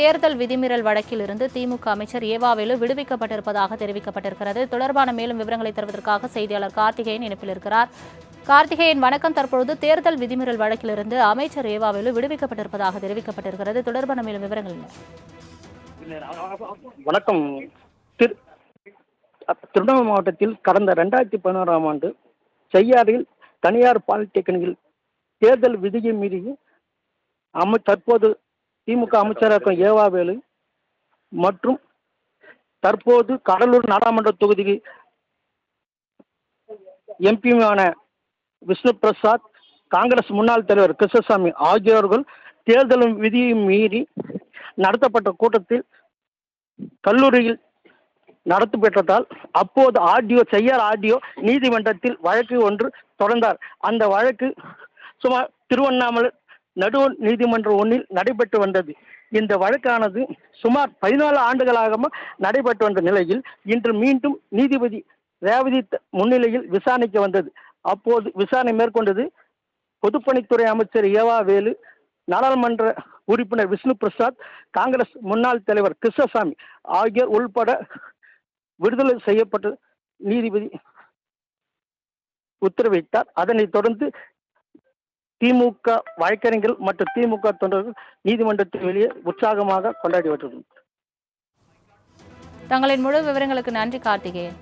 தேர்தல் விதிமீறல் வழக்கில் இருந்து திமுக அமைச்சர் ஏவாவேலு விடுவிக்கப்பட்டிருப்பதாக தெரிவிக்கப்பட்டிருக்கிறது. தொடர்பான மேலும் விவரங்களை தருவதற்காக செய்தியாளர் கார்த்திகேயன் இணைப்பில் இருக்கிறார். கார்த்திகேயன் வணக்கம். தற்பொழுது தேர்தல் விதிமீறல் வழக்கிலிருந்து அமைச்சர் ஏவாவேலு விடுவிக்கப்பட்டிருப்பதாக தெரிவிக்கப்பட்டிருக்கிறது. தொடர்பான மேலும் விவரங்கள் வணக்கம். திரு திருவண்ணாமலை மாவட்டத்தில் கடந்த ரெண்டாயிரத்தி பதினோராம் ஆண்டு செய்யாறில் தனியார் பாலிடெக்னிக்கில் தேர்தல் விதியை மீறி அமை தற்போது திமுக அமைச்சராக இருக்கும் ஏவாவேலு மற்றும் தற்போது கடலூர் நாடாளுமன்ற தொகுதி எம்பியுமான விஷ்ணு பிரசாத் காங்கிரஸ் முன்னாள் தலைவர் கிருஷ்ணசாமி ஆகியோர்கள் தேர்தல் விதியை மீறி நடத்தப்பட்ட கூட்டத்தில் கல்லூரியில் நடத்தப்பட்டதால் அப்போது ஆடியோ செய்யார் ஆடியோ நீதிமன்றத்தில் வழக்கு ஒன்று தொடர்ந்தார். அந்த வழக்கு சுமார் திருவண்ணாமலை நடு நீதிமன்றம் ஒன்றில் நடைபெற்று வந்தது. இந்த வழக்கானது சுமார் பதினாலு ஆண்டுகளாக நடைபெற்று வந்த நிலையில் இன்று மீண்டும் நீதிபதி ரேவதி முன்னிலையில் விசாரணைக்கு வந்தது. அப்போது விசாரணை மேற்கொண்டது பொதுப்பணித்துறை அமைச்சர் ஏவா வேலு நாடாளுமன்ற உறுப்பினர் விஷ்ணு பிரசாத் காங்கிரஸ் முன்னாள் தலைவர் கிருஷ்ணசாமி ஆகியோர் உள்பட விடுதலை செய்யப்பட்ட நீதிபதி உத்தரவிட்டார். அதனைத் தொடர்ந்து திமுக வழக்கறிஞர்கள் மற்றும் திமுக தொண்டர்கள் நீதிமன்றத்தில் வெளியே உற்சாகமாக கொண்டாடி வருகிறது. தங்களின் முழு விவரங்களுக்கு நன்றி கார்த்திகேயன்.